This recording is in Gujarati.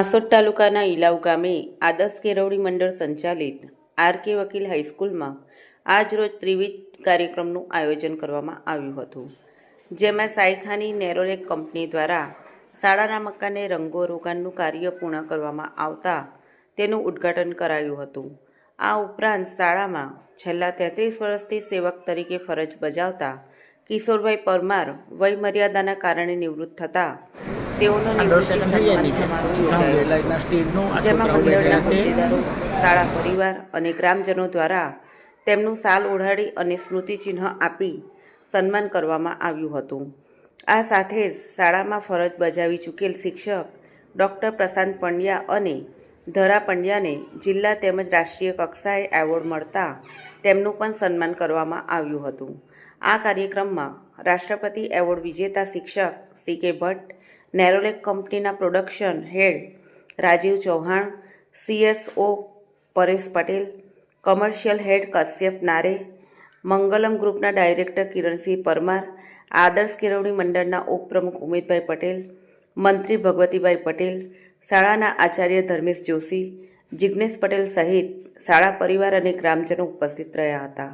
હાંસોદ તાલુકાના ઇલાવ ગામે આદર્શ કેળવણી મંડળ સંચાલિત આર કે વકીલ હાઈસ્કૂલમાં આજરોજ ત્રિવિધ કાર્યક્રમનું આયોજન કરવામાં આવ્યું હતું. જેમાં સાયખાની નેરોલેક કંપની દ્વારા શાળાના મકાને રંગો રોગાનનું કાર્ય પૂર્ણ કરવામાં આવતા તેનું ઉદ્ઘાટન કરાયું હતું. આ ઉપરાંત શાળામાં છેલ્લા તેત્રીસ વર્ષથી સેવક તરીકે ફરજ બજાવતા કિશોરભાઈ પરમાર વયમર્યાદાના કારણે નિવૃત્ત થતા તેઓનો જેમાં મંડળના હોદ્દેદારો શાળા પરિવાર અને ગ્રામજનો દ્વારા તેમનું સાલ ઓઢાડી અને સ્મૃતિચિહ્ન આપી સન્માન કરવામાં આવ્યું હતું. આ સાથે જ શાળામાં ફરજ બજાવી ચૂકેલ શિક્ષક ડૉક્ટર પ્રશાંત પંડ્યા અને ધરા પંડ્યાને જિલ્લા તેમજ રાષ્ટ્રીય કક્ષાએ એવોર્ડ મળતા તેમનું પણ સન્માન કરવામાં આવ્યું હતું. આ કાર્યક્રમમાં રાષ્ટ્રપતિ એવોર્ડ વિજેતા શિક્ષક સી કે ભટ્ટ નેરોલેક કંપનીના production head Rajiv Chauhan, CSO Paresh Patel, commercial head Kashyap Nare, Mangalam ગ્રુપના ડાયરેક્ટર કિરણસિંહ પરમાર, આદર્શ કેળવણી મંડળના ઉપપ્રમુખ ઉમેદભાઈ પટેલ, મંત્રી ભગવતીભાઈ પટેલ, શાળાના આચાર્ય ધર્મેશ જોશી જિજ્ઞેશ પટેલ સહિત શાળા પરિવાર અને ગ્રામજનો ઉપસ્થિત રહ્યા હતા.